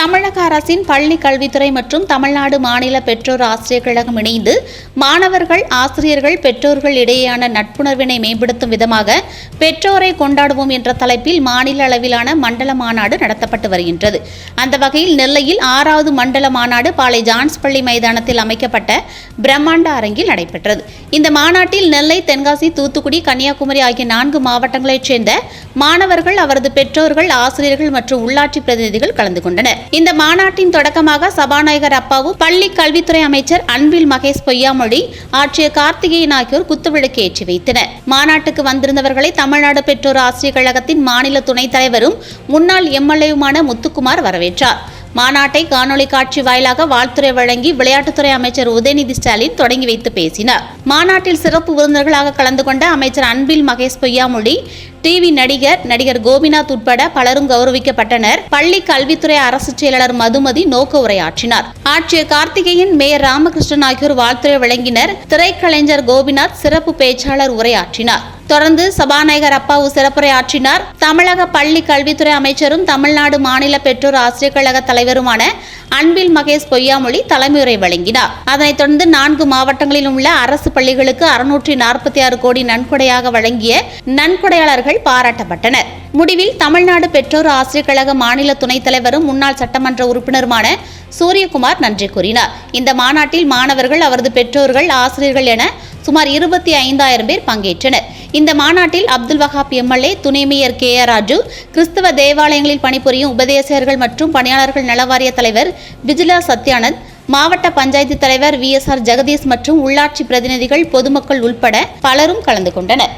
தமிழ் தமிழக அரசின் பள்ளி கல்வித்துறை மற்றும் தமிழ்நாடு மாநில பெற்றோர் ஆசிரியர் கழகம் இணைந்து மாணவர்கள் ஆசிரியர்கள் பெற்றோர்கள் இடையேயான நட்புணர்வினை மேம்படுத்தும் விதமாக பெற்றோரை கொண்டாடுவோம் என்ற தலைப்பில் மாநில அளவிலான மண்டல மாநாடு நடத்தப்பட்டு வருகின்றது. அந்த வகையில் நெல்லையில் ஆறாவது மண்டல மாநாடு பாளை ஜான்ஸ் பள்ளி மைதானத்தில் அமைக்கப்பட்ட பிரம்மாண்ட அரங்கில் நடைபெற்றது. இந்த மாநாட்டில் நெல்லை தென்காசி தூத்துக்குடி கன்னியாகுமரி ஆகிய நான்கு மாவட்டங்களைச் சேர்ந்த மாணவர்கள் அவரது பெற்றோர்கள் ஆசிரியர்கள் மற்றும் உள்ளாட்சி பிரதிநிதிகள் கலந்து கொண்டனர். இந்த மாநாட்டின் தொடக்கமாக சபாநாயகர் அப்பாவு பள்ளி கல்வித்துறை அமைச்சர் அன்பில் மகேஷ் பொய்யாமொழி ஆட்சியர் கார்த்திகேயன் ஆகியோர் குத்துவிளக்கு ஏற்றி வைத்தனர். மாநாட்டுக்கு வந்திருந்தவர்களை தமிழ்நாடு பெற்றோர் ஆசிரியர் கழகத்தின் மாநில துணைத் தலைவரும் முன்னாள் எம்எல்ஏவுமான முத்துக்குமார் வரவேற்றார். மாநாட்டை காணொலி காட்சி வாயிலாக வாழ்த்துறை வழங்கி விளையாட்டுத்துறை அமைச்சர் உதயநிதி ஸ்டாலின் தொடங்கி வைத்து பேசினார். மாநாட்டில் சிறப்பு விருந்தினர்களாக கலந்து கொண்ட அமைச்சர் அன்பில் மகேஷ் பொய்யாமொழி டிவி நடிகர் நடிகர் கோபிநாத் உட்பட பலரும் கௌரவிக்கப்பட்டனர். பள்ளி கல்வித்துறை அரசு செயலாளர் மதுமதி நோக்க உரையாற்றினார். ஆட்சியர் கார்த்திகேயன் மேயர் ராமகிருஷ்ணன் ஆகியோர் வாழ்த்துறை வழங்கினர். திரைக்கலைஞர் கோபிநாத் சிறப்பு பேச்சாளர் உரையாற்றினார். தொடர்ந்து சபாநாயகர் அப்பாவு சிறப்புரையாற்றினார். தமிழக பள்ளி கல்வித்துறை அமைச்சரும் தமிழ்நாடு மாநில பெற்றோர் ஆசிரியர் கழக தலைவருமான அன்பில் மகேஷ் பொய்யாமொழி தலைமையுரை வழங்கினார். அதனைத் தொடர்ந்து நான்கு மாவட்டங்களில் உள்ள அரசு பள்ளிகளுக்கு அறுநூற்றி நாற்பத்தி ஆறு கோடி நன்கொடையாக வழங்கிய நன்கொடையாளர்கள் பாராட்டப்பட்டனர். முடிவில் தமிழ்நாடு பெற்றோர் ஆசிரியர் கழக மாநில துணைத் தலைவரும் முன்னாள் சட்டமன்ற உறுப்பினருமான சூரியகுமார் நன்றி கூறினார். இந்த மாநாட்டில் மாணவர்கள் அவரது பெற்றோர்கள் ஆசிரியர்கள் என சுமார் இருபத்தி ஐந்தாயிரம் பேர் பங்கேற்றனர். இந்த மாநாட்டில் அப்துல் வஹாப் எம்எல்ஏ துணை மேயர் கே ஆர் ராஜு கிறிஸ்தவ தேவாலயங்களில் பணிபுரியும் உபதேசகர்கள் மற்றும் பணியாளர்கள் நலவாரிய தலைவர் விஜிலா சத்யானந்த் மாவட்ட பஞ்சாயத்து தலைவர் வி எஸ் ஆர் ஜெகதீஷ் மற்றும் உள்ளாட்சி பிரதிநிதிகள் பொதுமக்கள் உள்பட பலரும் கலந்து கொண்டனர்.